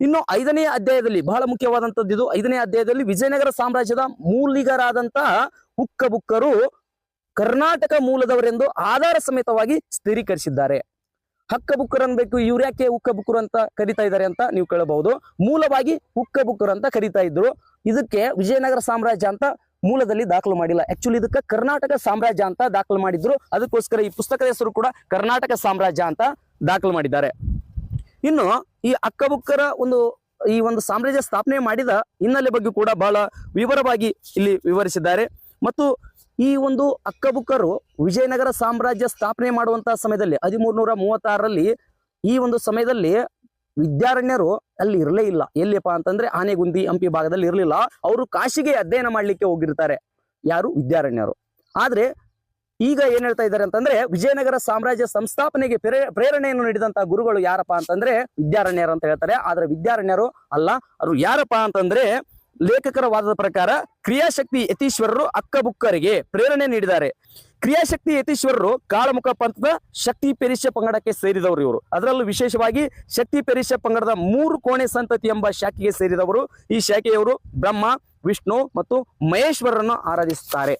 ಇನ್ನು ಐದನೇ ಅಧ್ಯಾಯದಲ್ಲಿ ಬಹಳ ಮುಖ್ಯವಾದಂತದ್ದು ಇದು. ಐದನೇ ಅಧ್ಯಾಯದಲ್ಲಿ ವಿಜಯನಗರ ಸಾಮ್ರಾಜ್ಯದ ಮೂಲಿಗರಾದಂತಹ ಹುಕ್ಕ ಬುಕ್ಕರು ಕರ್ನಾಟಕ ಮೂಲದವರೆಂದು ಆಧಾರ ಸಮೇತವಾಗಿ ಸ್ಥಿರೀಕರಿಸಿದ್ದಾರೆ. ಹಕ್ಕ ಬುಕ್ಕರ್ ಅನ್ಬೇಕು ಇವ್ರು ಯಾಕೆ ಹುಕ್ಕ ಬುಕ್ಕರು ಅಂತ ಕರಿತಾ ಇದ್ದಾರೆ ಅಂತ ನೀವು ಕೇಳಬಹುದು. ಮೂಲವಾಗಿ ಹುಕ್ಕ ಬುಕ್ಕರು ಅಂತ ಕರಿತಾ ಇದ್ರು. ಇದಕ್ಕೆ ವಿಜಯನಗರ ಸಾಮ್ರಾಜ್ಯ ಅಂತ ಮೂಲದಲ್ಲಿ ದಾಖಲು ಮಾಡಿಲ್ಲ. ಆಕ್ಚುಲಿ ಇದಕ್ಕೆ ಕರ್ನಾಟಕ ಸಾಮ್ರಾಜ್ಯ ಅಂತ ದಾಖಲು ಮಾಡಿದ್ರು. ಅದಕ್ಕೋಸ್ಕರ ಈ ಪುಸ್ತಕದ ಹೆಸರು ಕೂಡ ಕರ್ನಾಟಕ ಸಾಮ್ರಾಜ್ಯ ಅಂತ ದಾಖಲು ಮಾಡಿದ್ದಾರೆ. ಇನ್ನು ಈ ಅಕ್ಕಬುಕ್ಕರ ಒಂದು, ಈ ಒಂದು ಸಾಮ್ರಾಜ್ಯ ಸ್ಥಾಪನೆ ಮಾಡಿದ ಹಿನ್ನೆಲೆ ಬಗ್ಗೆ ಕೂಡ ಬಹಳ ವಿವರವಾಗಿ ಇಲ್ಲಿ ವಿವರಿಸಿದ್ದಾರೆ. ಮತ್ತು ಈ ಒಂದು ಅಕ್ಕಬುಕ್ಕರು ವಿಜಯನಗರ ಸಾಮ್ರಾಜ್ಯ ಸ್ಥಾಪನೆ ಮಾಡುವಂತಹ ಸಮಯದಲ್ಲಿ, ಹದಿಮೂರ್ನೂರ ಮೂವತ್ತಾರರಲ್ಲಿ ಈ ಒಂದು ಸಮಯದಲ್ಲಿ ವಿದ್ಯಾರಣ್ಯರು ಅಲ್ಲಿ ಇರಲೇ ಇಲ್ಲ. ಎಲ್ಲಿಪ್ಪ ಅಂತಂದ್ರೆ ಆನೆಗುಂದಿ ಹಂಪಿ ಭಾಗದಲ್ಲಿ ಇರಲಿಲ್ಲ. ಅವರು ಕಾಶಿಗೆ ಅಧ್ಯಯನ ಮಾಡ್ಲಿಕ್ಕೆ ಹೋಗಿರ್ತಾರೆ. ಯಾರು? ವಿದ್ಯಾರಣ್ಯರು. ಆದ್ರೆ ಈಗ ಏನ್ ಹೇಳ್ತಾ ಇದ್ದಾರೆ ಅಂತಂದ್ರೆ ವಿಜಯನಗರ ಸಾಮ್ರಾಜ್ಯ ಸಂಸ್ಥಾಪನೆಗೆ ಪ್ರೇರ, ಪ್ರೇರಣೆಯನ್ನು ನೀಡಿದಂತಹ ಗುರುಗಳು ಯಾರಪ್ಪ ಅಂತಂದ್ರೆ ವಿದ್ಯಾರಣ್ಯರು ಅಂತ ಹೇಳ್ತಾರೆ. ಆದ್ರೆ ವಿದ್ಯಾರಣ್ಯರು ಅಲ್ಲ ಅವರು ಯಾರಪ್ಪ ಅಂತಂದ್ರೆ ಲೇಖಕರ ವಾದದ ಪ್ರಕಾರ ಕ್ರಿಯಾಶಕ್ತಿ ಯತೀಶ್ವರರು ಅಕ್ಕಬುಕ್ಕರಿಗೆ ಪ್ರೇರಣೆ ನೀಡಿದ್ದಾರೆ. ಕ್ರಿಯಾಶಕ್ತಿ ಯತೀಶ್ವರರು ಕಾಳಮುಖ ಪಂಥದ ಶಕ್ತಿ ಪೇರಿಷ ಪಂಗಡಕ್ಕೆ ಸೇರಿದವರು ಇವರು. ಅದರಲ್ಲೂ ವಿಶೇಷವಾಗಿ ಶಕ್ತಿ ಪೆರಿಶ ಪಂಗಡದ ಮೂರು ಕೋಣೆ ಸಂತತಿ ಎಂಬ ಶಾಖೆಗೆ ಸೇರಿದವರು. ಈ ಶಾಖೆಯವರು ಬ್ರಹ್ಮ, ವಿಷ್ಣು ಮತ್ತು ಮಹೇಶ್ವರರನ್ನು ಆರಾಧಿಸುತ್ತಾರೆ.